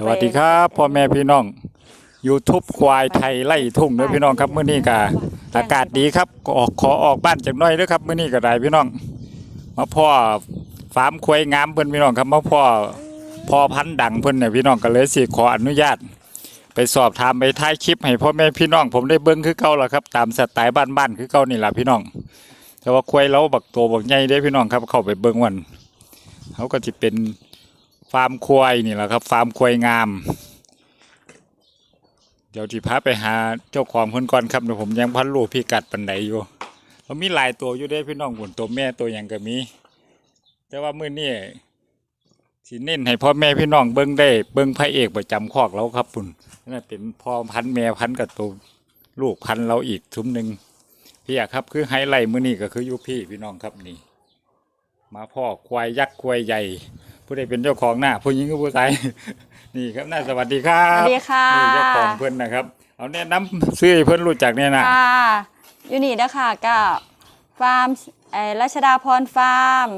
สวัสดีครับพ่อแม่พี่น้อง YouTube ควายไทยไล่ทุ่งเด้อพี่น้องครับมื้อนี้ก็อากาศดีครับก็ออกขอออกบ้านจักหน่อยเด้อครับมื้อนี้ก็ได้พี่น้อง มาพ่อฟาร์มควายงามเพิ่นพี่น้องครับมาพ่อพ่อพันธุ์ดังเพิ่นเนี่ยพี่น้องก็เลยสิขออนุญาต ไปสอบถามไปท้ายคลิปให้พ่อแม่พี่น้อง ผมได้เบิ่งคือเก่าล่ะครับตามสไตล์บ้านๆคือเก่านี่ล่ะพี่น้อง แต่ว่าควายเราบักโตบักใหญ่เด้อพี่น้องครับเข้าไปเบิ่งวันเขาก็สิเป็น ฟาร์มควายนี่แหละครับ ฟาร์มควายงาม เดี๋ยวที่พาไปหาเจ้าของคนก่อนครับเดี๋ยวผมยังพันลูกพี่กัดปันไหนอยู่เขามีหลายตัวอยู่ได้พี่น้องบุญตัวแม่ตัวหยังก็มี แต่ว่ามื้อนี้สิเน้นให้พ่อแม่พี่น้องเบิ่งได้เบิ่งพระเอกประจำคอกเราครับปุ่นนั่นเป็นพ่อพันแม่พันกับตัวลูกพันเราอีกทุมหนึ่งพี่อยากครับคือไฮไลท์มื้อนี้ก็คือยูพี่พี่น้องครับนี่ มาพ่อควายยักษ์ควายใหญ่ ผู้ใดเป็นเจ้าของหน้าผู้หญิงกับผู้ชาย นี่ครับน่าสวัสดีครัสบวัสดีค่ะนี่เจ้าของเพื่อนนะครับ เอาแนะนำซื้อให้เพื่อนรู้จักเนี่ยนะค่ะยูนินะคะก็ฟาร์มเอ่อรัชดาพรฟาร์ม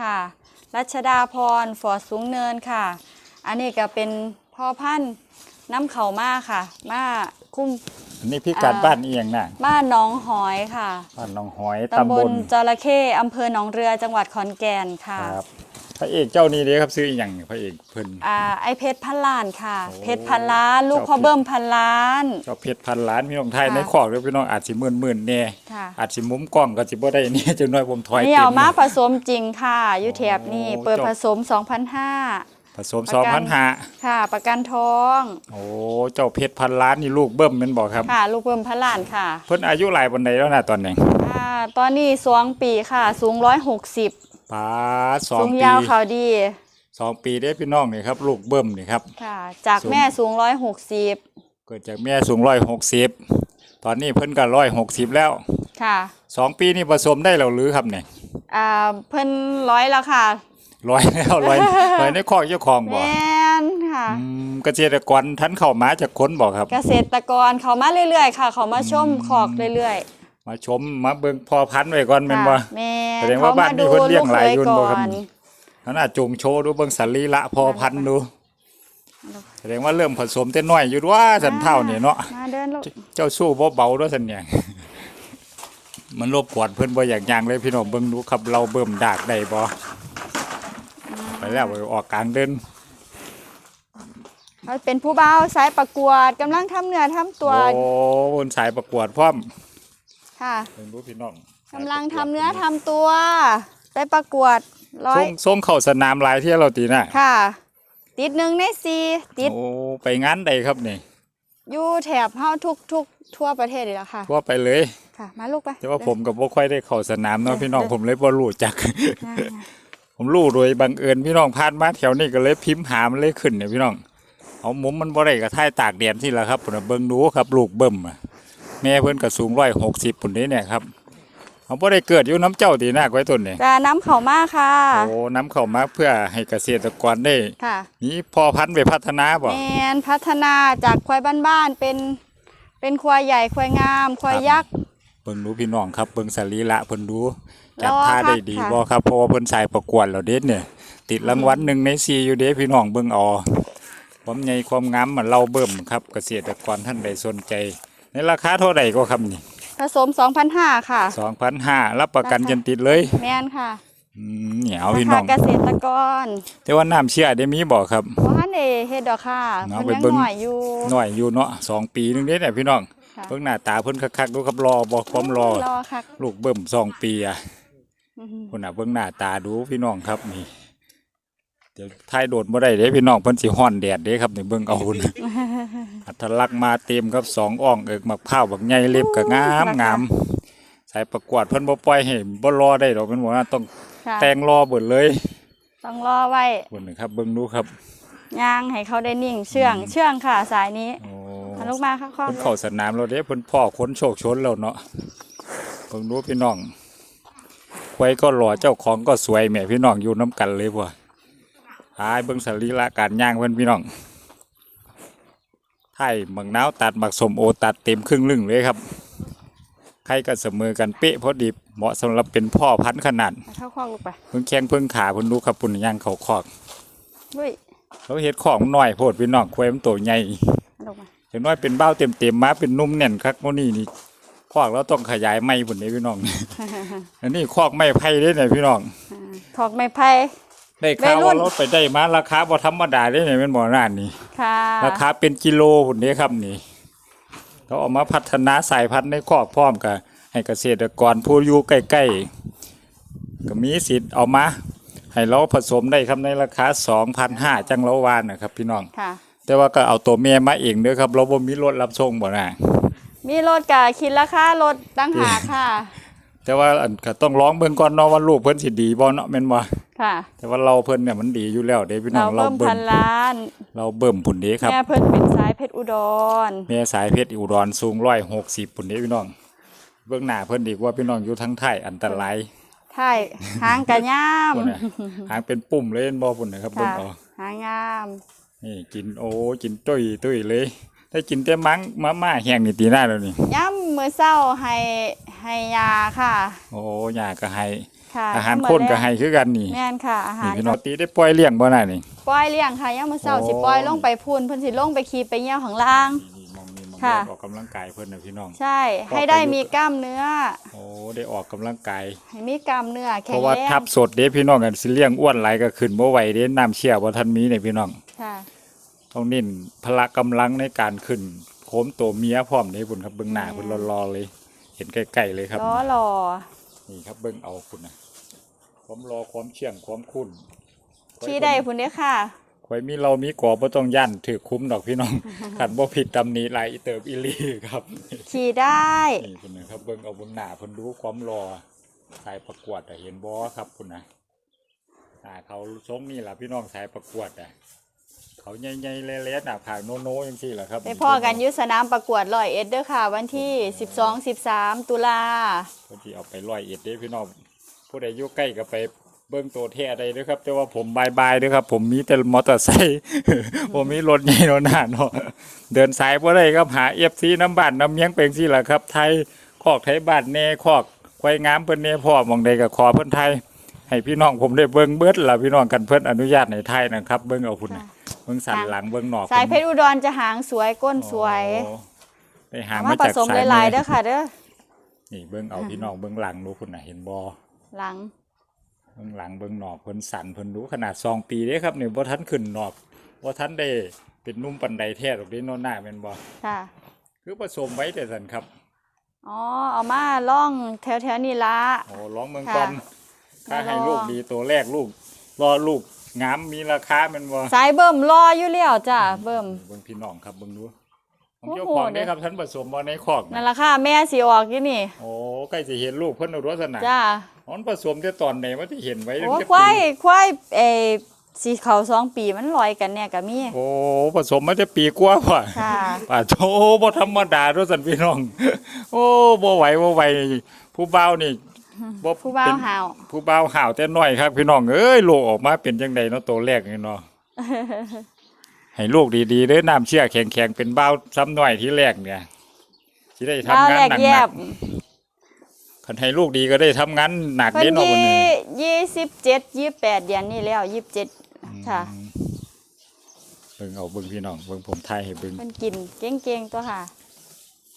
ค่ะ รัชดาพรฟอร์ดสูงเนินค่ะ อันนี้ก็เป็นพ่อพันธุ์น้ำเขามาค่ะ มาคุ้ม อันนี้พี่กัดอ่า บ้านเอียงนะบ้านหน้องหอยค่ะบ้านหนองหอยตำตำบบลลจระเข้อำเภอหนองเรือจังหวัดขอนแก่นค่ะ ครับพ ระเอกเจ้านี้เด้ครับซื้ออีหยังพระเอกเพิ่น อ่าไอเพชรพันล้านค่ะ โอ้เพชรพันล้าน ลูกเจ้า พ่อเบิ้มพันล้าน เจ้าเพชรพันล้านพี่น้องไทยค่ะ ในคอกเด้อพี่น้องอาจสิหมื่นๆแน่ค่ะอาจสิมุมกล้องก็สิบ่ได้นี่จังน้อยผมถอยนี่เต็เอามมาผสมจริงค่ะอยู่แถบนี่โอ้เปิดเจ้าผสม 2,500 ผสมประกัน 2,500ค่ะ ประกันท้องโอ้เจ้าเพชรพันล้านนี่ลูกเบิ้มแม่นบ่ครับ ค่ะ ลูกเพิ่มพระลานค่ะเพิ่นอายุหลายปานใดแล้วนะตอนนี้อ่าตอนนี้สองปีค่ะ สูง 160 ปาดสองสูงปียาวเขาดี สองปีได้พี่น้องนี่ครับ ลูกเบิ้มนี่ครับ ค่ะ จากสูง แม่สูง160เกิดจากแม่สูงร้อยหกสิบตอนนี้เพิ่นก็ร้อยหกสิบแล้วค่ะสองปีนี่ผสมได้แล้วหรือครับเนี่ยอ่าเพิ่นร้อยแล้วค่ะ ร้อยแล้วร้อยร้อยในคอกเจ้าของแมบ่นค่ะ อืมเกษตรกรทันเข้ามาจากคนบ่ครับ เกษตรกรเขามาเรื่อยๆ ค่ะ เขามาชมขอกเรื่อย มาชมมาเบิ่งพอพันธุ์ไว้ก่อนๆแม่นค่ะบ่แม่แสดงว่าบ้านนี้เพิ่นเลี้ยงหลายยุ่นบ่ครับเขามาดูลูกเขยก่อนขนาดจงโชว์ดูเบิ่งสรีระพอพันธุ์ดูแสดงว่าเริ่มผสมแต่น้อยอยู่ว่าสันเท่านี่เนาะมาเดินลูกเจ้าสู้บ่เบาด้วยสันเนี่ยมันรบกวนเพิ่นบ่อยากย่างเลยพี่น้องเบิ่งดูครับเราเบิ่มดากได้บ่ไปแล้วไปออกกลางเดินเขาเป็นผู้เบาวสายประกวดกำลังทำเนื้อทำตัวโอ้บนสายประกวดพร้อม ค่ะเบิ่งดูพี่น้องกำลังทำเนื้อทำตัว ไปประกวดร้อส่ยงส่งเข้าสนามหลายเที่ยวเราตีน่ะค่ะ ติดหนึ่งในสี่ติดโอ้ไปงานใดครับนี่อยู่แถบเฮาทุกทุกทั่วประเทศเลยละค่ะ ทั่วไปเลยค่ะ มาลูกไปแต่ว่าผมก็บ่ค่อยได้เข้าสนามเนาะพี่น้องผมเลยบ่รู้จักอ่าผมรู้โดยบังเอิญพี่น้องผ่านมาแถวนี้ก็เลยพิมพ์หามันเลยขึ้นเนี่ยพี่น้อง เอามุมมันบ่ได้ก็ท่ายตากแดดที่ละครับปุ่นนะเบิ่งดูครับลูกเบิ่มอะ แม่เพิ่นก็สูงร้อยหกสิบปุ่นนี้เนี่ยครับเอาบ่ได้เกิดอยู่น้ำเจ้าตีหน้าไว้ต้นนี่จะน้ำเขามาค่ะ โอ้น้ำเข้ามาเพื่อให้เกษตรกรได้ค่ะมีพอพันธุ์ไปพัฒนาบ่แมนพัฒนาจากควายบ้านๆเป็นเป็นควายใหญ่ควายงาม ควายยักษ์เบิ่งดูพี่น้องครับเบิ่งสรีระเพิ่นดูรอจัดท่าได้ดีค่ะบ่ครับเพราะว่าเพิ่นสายประกวดแล้วเด็ดเนี่ย ติดรางวัลหนึ่งในสี่อยู่เด้พี่น้องเบิ่งเอาความใหญ่ความงามมันเราเบิ่มครับเกษตรกรท่านใดสนใจ ในราคาเท่าใดก็ครับนี่ผสม2,500ค่ะ2,500รับประกันราคาจนติดเลยแมนค่ะอืมเหนียวราพี่คาน้องเกษตรกร แต่ว่าน้ำเชื่อได้มีบ่ครับบ่ทันได้เฮ็ดดอกค่ะเนาะเพิ่นยังไปเบิ่งน้อยอยู่น้อยอยู่เนาะสองปีนึงเด้เนี่ยพี่น้องค่ะเบิ่งหน้าตาเพิ่นคักๆดูครับรอบ่ความรอรอค่ะลูกเบิ่มสองปีอะอื้อหือคุณน่ะเบิ่งหน้าตาดูพี่น้องครับนี่เดี๋ยวท้ายโดดบ่ได้เด้พี่น้องเพิ่นสิฮ้อนแดดเด้ครับนี่เบิ่งเอาหุ่น อัทลักษณ์มาเต็มครับสองอ่องเอิกมักพร้าวบักใหญ่เล็บก็งามงามสายประกวดเพิ่นบ่ปล่อยให้บ่รอได้ดอกเพิ่นบอกว่าต้องค่ะแต่งรอเบิดเลยต้องรอไว้เบิ่งนี่ครับเบิ่งดูครับย่างให้เขาได้นิ่งเชื่องเชื่องค่ะสายนี้โอ้เอาลูกมาค่ะข้อเพิ่นเข้าสนามแล้วเด้เพิ่นพ่อคนโชคชนแล้วเนาะเบิ่งดูพี่น้องควายก็หล่อเจ้าของก็สวยแหม่พี่น้องอยู่น้กันเลยพ่อหายเบิ่งสรีระการย่างเพิ่นพี่น้อง ไทยหมักนาวตัดหมักสมโอตัดเต็มครึ่งลึงเลยครับ ใครก็เสมอกันเป๊ะพอดีเหมาะสำหรับเป็นพ่อพันธุ์ขนาดเข้าข้อลูกไปเพิ่งแข้งเพิ่งขาเพิ่นดูครับปุ่นย่างเขาคอกเฮ้ยเขาเฮ็ดของมันน้อยโพดพี่น้องควายมันโตใหญ่เอาลงมาอย่างน้อยเป็นเบ้าเต็มๆมาเป็นนุ่มแน่นคักโมนี่นี่คอกเราต้องขยายไม้พุ่นนี้พี่น้องอันนี้คอกไม้ไผ่เด้เนี่ยพี่น้องถอกไม้ไผ่ ได้ข่าววัยรุ่ว่านรถไปได้มาราคาบ่ธรรมดาเด้เนี่ยแม่นบ่ร้านนี้ ค่ะราคาเป็นกิโลพุ่นนี้ครับนี่เขาเอามาพัฒนาสายพันธุ์ในคอกพร้อมกับให้เกษตรกรผู้อยู่ใกล้ๆก็มีสิทธิ์เอามาให้เราผสมได้ครับในราคา2,500จังเราวานนะครับ พี่น้อง ค่ะ แต่ว่าก็เอาตัวแม่มาเองเด้อครับ เราบ่มีรถรับส่งบ่นะมีรถกะคิดราคารถตั้งหากค่ะ แต่ว่าอันก็ต้องร้องเบิ่งก่อนเนาะว่าลูกเพิ่นสิดีบ่เนาะแม่นบ่ ค่ะ แต่ว่าเราเพิ่นเนี่ยมันดีอยู่แล้วเด้พี่น้อเรางเราเพิ่มเบิ่พัมนล้านเราเบิ่มพุ่นเด้ครับ แม่เพิ่นเป็นสายเพชรอุดร แม่สายเพชรอุดรสูง160พุ่นเด้พี่น้อง เบื้องหน้าเพิ่นดีกว่าพี่น้องอยู่ทั้งไทยอันตรายไทยหางกะย่ามพุ่นน่ะหางเป็นปุ่มเลยเห็นบ่พุ่นนะครับเบิ่งค่ะเอาหางงามนี่กินโอ้กินตุ้ยตุ้ยเลยถ้ากินแต่มังมาม่าแห้งนี่ตีหน้าแล้วนี่ย่ำมื้อเช้าให้ให้ยาค่ะ โอ้ยาก็ให้ ค่ะอาหารมื้คนก็แลงให้คือกันนี่แม่นค่ะอาหานี่รพี่น้องตีได้ปล่อยเลี้ยงบ่น่ะนี่ ปล่อยเลี้ยงค่ะย่ำมื้อเช้าโอ้สิปล่อยลงไปพูนเพิ่นสิลงไปขี่ไปเหี่ยวข้างล่าง นี่มองนี่มองค่ะออกกำลังกายเพิ่นน่ะพี่น้อง ใช่ ให้ได้มีกล้ามเนื้อ โอ้ได้ออกกำลังกาย ให้มีกล้ามเนื้อเพแข็งราะว่าแรงทับสดเด้พี่น้องกันสิเลี้ยงอ้วนหลายก็ขึ้นบ่ไหวเด้น้ำเชี่ยบ่ทันมีเนี่ยพี่น้อง ค่ะ ต้องเน้นพละกำลังในการขึ้นโค้มตัวเมียพร้อมเด้พุ่นครับเบิ่งหน้าเพิ่นรอๆเลย เห็นใกล้ๆเลยครับ ล้อหล่อนี่ครับเบิ่งเอาคุณนะ ความรอความเชี่ยงความคุ้นขี่ได้พุ่นเด้อค่ะข่อยมีเรามีก่อบ่ต้องย่านถือคุ้มดอกพี่น้องขันบ่ผิดตำหนี้หลายอีเติบอีหลีครับขี่ได้นี่คุณนะครับเบิ่งเอาเบิ่งหน้าเพิ่นดูความรอสายประกวดอะเห็นบ่ครับคุณนะหน้าเขาทรงนี่ล่ะพี่น้องสายประกวดอะเขาใหญ่ๆเละๆหน้าผากโน้ๆจังซี่ล่ะครับไปพ่อกันอยุสนามประกวดร้อยเอ็ดเด้อค่ะ วันที่ 12 13 ตุลาเพิ่นสิเอาไปร้อยเอ็ดเด้พี่น้อง ผู้ใดอยู่ใกล้ก็ไปเบิ่งตัวแท้ได้เด้อครับ แต่ว่าผมบายๆเด้อครับ ผมมีแต่มอเตอร์ไซค์ผมมีรถใหญ่เนาะหน้าเนาะเดินสายบ่ได้ครับหา FC น้ำบ้านน้ำเมียงเป็นซี่ล่ะครับ ไทยคอกไทยบ้านแน่คอกควายงามเพิ่นแน่พ่อหมองใดก็ขอเพิ่นไทย ให้พี่น้องผมได้เบิ่งเบิดล่ะพี่น้องกันเพิ่นอนุญาตให้ไทยนะครับ เบิ่งเอาพุ่นน่ะเบิ่งสันหลังเบิ่งหนอกสายเพชรอุดรจะหางสวยก้นสวยโอ้ได้หาเอามามาผจากสมสายหลายๆแม่เด้อค่ะเด้อนี่เบิ่งเอาพี่น้องเบิ่งหลังดูพุ่นน่ะเห็นบ่ หลังเบื้องหลังเบื้องนอกเพิ่นสันเพิ่นรู้ขนาดสองปีเด้ครับนี่บ่ทันขึ้นนอกบ่ทันได้เป็นหนุ่มปันใดแท้ดอกเด้โนนหน้าแม่นบ่ค่ะ คือผสมไว้แต่สันครับ อ๋อเอามาล่องแถวๆนี่ละโอ้ร้องเมืองค่ะก่อนถ้าให้รอลูกดีตัวแรกลูก รอลูกงามมีราคาแม่นบ่สายเบิ่มรออยู่แล้วจ้ะเบิ่มเบิ่งพี่น้องครับเบิ่งดูของโอ้โหเจ้าของเด้เด้ครับท่านผสมบ่ในคอกนั่นนะล่ะค่ะแม่สิออกอยู่นี่ โอ้ใกล้สิเห็นลูกเพิ่นเอารสนะจ้าอ๋อ มันผสมแต่ตอนไหนว่าที่เห็นไว้โอ้จักควายปีควายเออสีเขาสองปีมันลอยกันเนี่ยก็มีโอ้ผสมมาจะปีกว่าพ่อค่ะป่าโธบ่ธรรมดาด้วยสันพี่น้อง โอ้บ่ไหวบ่ไหวผู้บ่าวนี่บ่ผู้บ่าวเป็นหาวผู้บ่าวห่าวแต่น้อยครับ พี่น้องเอ้ยโลกออกมาเป็นจังไดเนาะตัวแรกนี่เนาะให้ลูกดีๆเด้อน้ำเชื่อแข็งๆเป็นบ่าวซ้ำน้อยที่แรกเนี่ยสิได้ทำบ้าวงานแรกหนัแยกบๆ คันให้ลูกดีก็ได้ทำงานหนักเพิ่เด้นเนาะวันยี่นี้ยี่สิบเจ็ดยี่สิบแปดเดือนนี่แล้วยี่สิบเจ็ดค่ะเบิ่งเอาเบิ่งพี่น้องเบิ่งผมทายให้เบิ่ง เพิ่นกินเก่งๆตัวค่ะ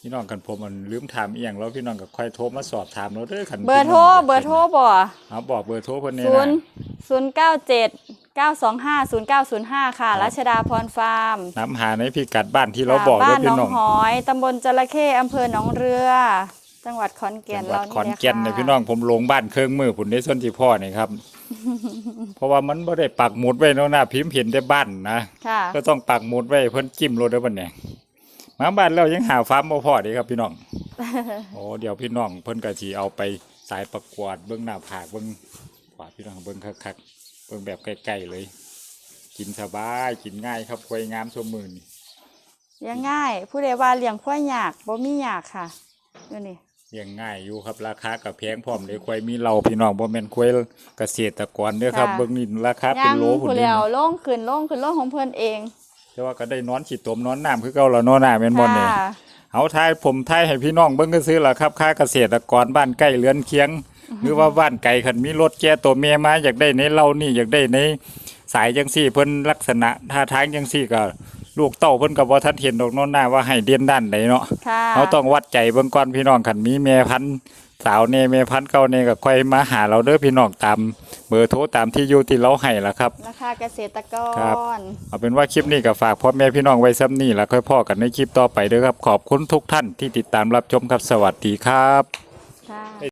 พี่น้องกันผมมันลืมถามอีหยังแล้วพี่น้องก็ค่อยโทรมาสอบถามเราเด้อคันเบอร์โทรพี่น้งเบอร์โทรบ่เอาบอกเบอร์โทรเพิ่นแน่ศูนย์นะศูนย์เก้าเจ็ดเก้าสองห้าศูนย์เก้าศูนย์ห้าค่ะครับ รัชดาพรฟาร์มน้ำหาในพิกัดบ้านที่เราบอกบ้าเด้อนหนพี่องน้องหอยตำบลจระเข้อำเภอหนองเรือ จังหวัดขอนแก่จันงหวัดเราขอนแก่นแหในละพี่น้องผมลงบ้านเครื่องมือผุนได้ส่วนที่พ่อนี่ครับ เพราะว่ามันบ่ได้ปักหมุดไว้เนาะหน้าพิมพ์เห็นแต่บ้านนะค่ะก็ต้องปักหมุดไว้เพิ่นจิ้มรถเด้อบัดนี้มาบ้านแล้วยังหาฟาร์มบ่พอเด้ครับพี่น้อง โอ้เดี๋ยวพี่น้องเพิ่นก็สิเอาไปสายประกวดเบิ่งหน้าผากเบิ่งขวาดพี่น้องเบิ่งคักๆเบิ่งแบบใกล้ๆเลย กินสบายกินง่ายครับควยงามชั่วมือนี่ เลี้ยงง่าย ผู้ใดว่าเลี้ยงควายยากบ่มียากค่ะดูนี่ เลี้ยงง่ายอยู่ครับราคาก็แพงพร้อมเลยควายมีเราพี่น้องบ่แม่นควายเกษตรกรเด้อครับเบิ่งนี่ราคาเป็นย่างโลพุ่ผู้นแล้นี่วลงขึ้นลงขึ้นลงของเพิ่นเองแต่ว่าก็ได้นอนขี้ตมนอนน้ำคือเก่าแล้วเนาะหน้าแม่นบ่เนี่ย ค่ะเอาทายผมทายให้พี่น้องเบิ่งก็ซื้อล่ะครับค่าเกษตรกรบ้านใกล้เรือนเคียง หรือว่าบ้านไกลคันมีรถแก่ตัวเมียมาอยากได้ในเรานี่อยากได้ในสายจังซี่เพิ่นลักษณะท่าทางจังซี่ก็ ลูกเต้าเพิ่นก็บ่ทันเห็นดอกโน้นหน้าว่าให้เด่นด้านใดเนาะค่ะเราต้องวัดใจเบิ่งก่อนพี่น้องคันมีแม่พันธุ์สาวเนแม่พันธุ์เก่าเนก็ค่อยมาหาเราเด้อพี่น้องตามเบอร์โทรตามที่อยู่ที่เราให้ล่ะครับราคาเกษตรกครับรเอาเป็นว่าคลิปนี้ก็ฝากพ่อแม่พี่น้องไว้ซ้ำนี่แล้วค่อยพ่อกันในคลิปต่อไปเด้อครับขอบคุณทุกท่านที่ติดตามรับชมครับสวัสดีครับ